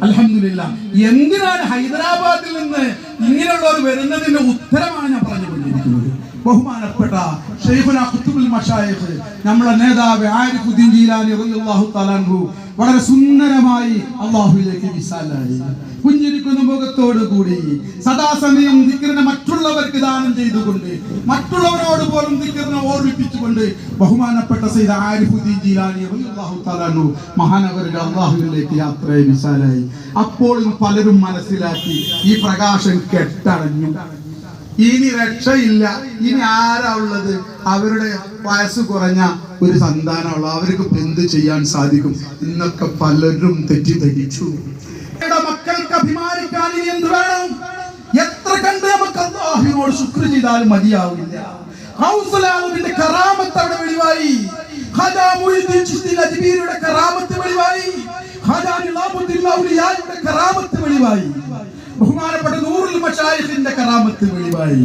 അലഹമില്ല എന്തിനാണ് ഹൈദരാബാദിൽ നിന്ന് ഇങ്ങനെയുള്ളവർ വരുന്നതിന്റെ ഉത്തരമാണ് ബഹുമാനപ്പെട്ട ഷെയ്ഖുന കുത്തുബുൽ മഷായിഖ് നമ്മുടെ നേതാവ് ആരിഫുദ്ദീൻ ജീലാനി റളിയല്ലാഹു തആലാഹു വളരെ സുന്ദരമായി അള്ളാഹുലേക്ക് വിശാലായി. കുഞ്ഞിരിക്കുന്ന മുഖത്തോടു കൂടി സദാസമയം ദിക്റിനെ മറ്റുള്ളവർക്ക് ദാനം ചെയ്തുകൊണ്ട് മറ്റുള്ളവരോട് പോലും ദിക്റിനെ ഓർമ്മിപ്പിച്ചുകൊണ്ട് ബഹുമാനപ്പെട്ട സയ്യിദ് ആരിഫുദ്ദീൻ ജീലാനി റളിയല്ലാഹു തആലാഹു മഹാനവരുടെ അള്ളാഹുവിലേക്ക് യാത്രയെ വിശാലായി. അപ്പോൾ പലരും മനസ്സിലാക്കി ഈ പ്രകാശം കെട്ടടഞ്ഞു. ഇനി രക്ഷയില്ല. ഇനി ആരാ ഉള്ളത്? അവരുടെ വയസ്സ് കുറഞ്ഞ ഒരു സന്താനമുള്ള അവർക്ക് എന്ത് ചെയ്യാൻ സാധിക്കും? ഇന്നൊക്കെ പലരും തെറ്റിദ്ധരിച്ചു. മക്കൾക്ക് അഭിമാനിക്കാൻ ഇനി എന്ത് വേണം? എത്ര കണ്ട് നമുക്ക് അള്ളാഹുവിനോട് ശുക്ർ ചെയ്താലും മതിയാവില്ല. ഹൗസലാവുവിന്റെ കറാമത്ത് അവിടെ വെളിവായി. കറാമത്ത് വെളിവായി. കറാമത്ത് വെളിവായി. ബഹുമാനപ്പെട്ട മഷായിഖിന്റെ കറാമത്ത് വെളിവായി.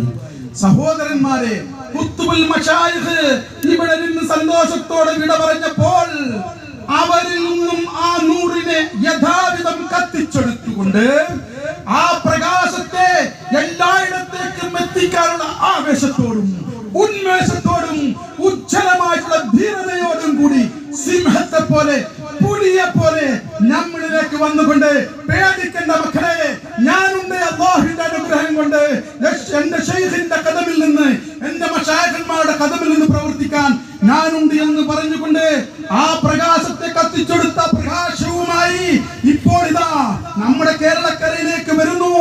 സഹോദരന്മാരെ കുത്തുബുൽ മഷായിഫ് ഇവിടെ നിന്ന് സന്തോഷത്തോടെ വിട പറഞ്ഞപ്പോൾ അവരിൽ നിന്നും ആ നൂറിനെ യഥാവിധം കത്തിച്ചെടുത്തുകൊണ്ട് ആ പ്രകാശത്തെ എല്ലായിടത്തേക്കും എത്തിക്കാനുള്ള ആവേശത്തോടും ഉന്മേഷത്തോടും ഉജ്ജ്വലമായിട്ടുള്ള ധീരതയോടും കൂടി സിംഹത്തെ പോലെ പുലിയെ പോലെ നമ്മളിലേക്ക് വന്നുകൊണ്ട് പേടിക്കേണ്ട മക്കളെ അനുഗ്രഹം കൊണ്ട് എന്റെ ഷെയ്ഖിന്റെ കഥമിൽ നിന്ന് എന്റെ മഷായഖന്മാരുടെ കഥമിൽ നിന്ന് പ്രവർത്തിക്കാൻ ഞാനുണ്ട് എന്ന് പറഞ്ഞുകൊണ്ട് ആ പ്രകാശത്തെ കത്തിച്ചെടുത്ത പ്രകാശവുമായി ഇപ്പോൾ ഇതാ നമ്മുടെ കേരളക്കരയിലേക്ക് വരുന്നു.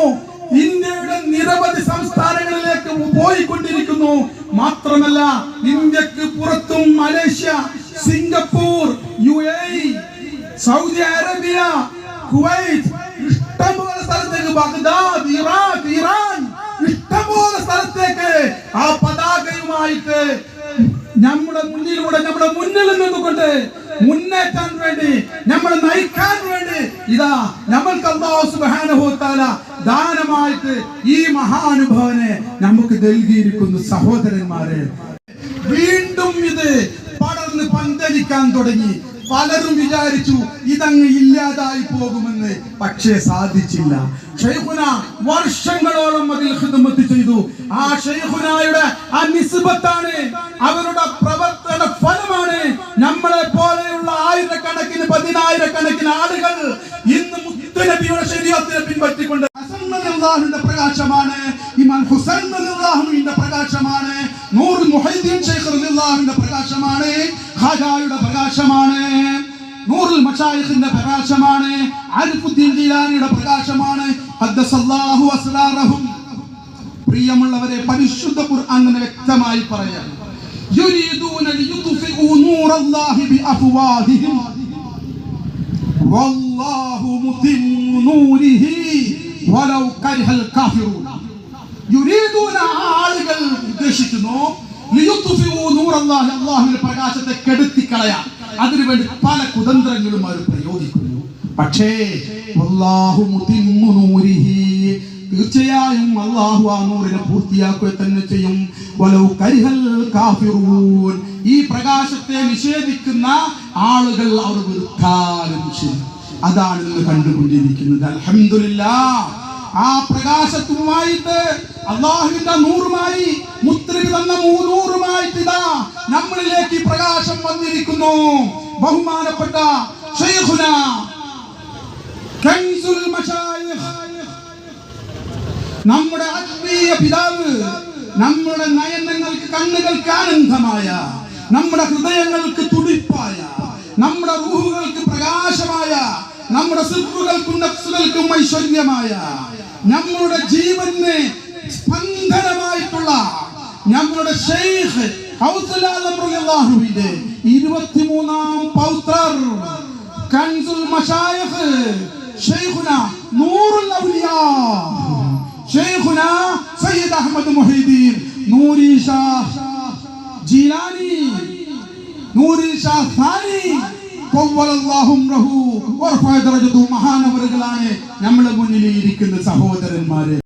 ഇന്ത്യയുടെ നിരവധി സംസ്ഥാനങ്ങളിലേക്ക് പോയിക്കൊണ്ടിരിക്കുന്നു. മാത്രമല്ല ഇന്ത്യയ്ക്ക് പുറത്തും Malaysia Singapore U A Saudi Arabia Kuwait Baghdad Iraq Iran ഇഷ്ടംപോലെ സ്ഥലത്തേക്ക് ആ പതാകയുമായിട്ട് നമ്മുടെ മുന്നിലൂടെ നമ്മുടെ മുന്നിൽ നിന്നുകൊണ്ട് മുന്നേറ്റാൻ വേണ്ടി നമ്മൾ നയിക്കാൻ വേണ്ടി ഇതാ നമ്മൾക്ക് അള്ളാഹു സുബ്ഹാനഹു തആല ദാനമായിട്ട് ഈ മഹാനുഭവനെ നമുക്ക് നൽകിയിരിക്കുന്ന സഹോദരന്മാരെ. വീണ്ടും ഇത് പടർന്ന് പന്തലിക്കാൻ തുടങ്ങി. പലരും വിചാരിച്ചു ഇതങ്ങ് ഇല്ലാതായി പോകുമെന്ന് പക്ഷേ സാധിച്ചില്ല. ഷെയ്ഖുന വർഷങ്ങളോളം അതിൽ ഖിദ്മത്ത് ചെയ്തു. ആ ഷെയ്ഖുനായുടെ ആ നിസ്ബത്താണ് അവരുടെ പ്രവർത്തന ഫലമാണ്. നമ്മളെ പോലെയുള്ള ആയിരക്കണക്കിന് പതിനായിരക്കണക്കിന് ആളുകൾ ഇന്ന് മുത്തുനബിയുടെ ശരീരത്തിനെ പിൻപറ്റിക്കൊണ്ട് പ്രകാശമാണ്. ഇമാം ഹുസൈൻ പ്രകാശമാണ്. നൂർ മുഹൈദ്ദീൻ റളിയല്ലാഹുവിന്റെ പ്രകാശമാണ്. ഖാജായുടെ പ്രകാശമാണ്. മഷായിഖിന്റെ പ്രകാശമാണ് അരിഫുദ്ദീൻ ജീലാനിയുടെ പ്രകാശമാണ്. പ്രിയമുള്ളവരെ പരിശുദ്ധ ഖുർആൻ തന്നെ വ്യക്തമായി പറയാം. ആളുകൾ ഉദ്ദേശിക്കുന്നു അല്ലാഹുവിന്റെ പ്രകാശത്തെ കെടുത്തി അതിനുവേണ്ടി പല കുതന്ത്രങ്ങളും അവർ പ്രയോഗിക്കുന്നു. പക്ഷേ തീർച്ചയായും അള്ളാഹു ആ നൂറിനെ പൂർത്തിയാക്കുക തന്നെ ചെയ്യും. ഈ പ്രകാശത്തെ നിഷേധിക്കുന്ന ആളുകൾ അവർ വെറുക്കാനും ശരി അതാണ് ഇന്ന് കണ്ടുകൊണ്ടിരിക്കുന്നത്. അലഹമില്ല ആ പ്രകാശത്തുമായിട്ട് അള്ളാഹുവിന്റെ നൂറുമായി മുത്രി തന്ന നൂറുമായിട്ട് ഇതാ നമ്മളിലേക്ക് പ്രകാശം വന്നിരിക്കുന്നു ബഹുമാനപ്പെട്ട നമ്മുടെ ആത്മീയ പിതാവ് നമ്മുടെ നയനങ്ങൾക്ക് കണ്ണുകൾക്ക് ആനന്ദമായ നമ്മുടെ ഹൃദയങ്ങൾക്ക് തുടിപ്പായ നമ്മുടെ റൂഹുകൾക്ക് പ്രകാശമായ നമ്മുടെ സിർഫുകൾക്കും നഫ്സുകൾക്കും ഐശ്വര്യമായ നമ്മുടെ ജീവന് സ്പന്ദനമായിട്ടുള്ള നമ്മുടെ ഷെയ്ഖ് നൂറുൽ ഔലിയാ. സയ്യിദ് നമ്മുടെ മുന്നിൽ ഇരിക്കുന്ന സഹോദരന്മാര്.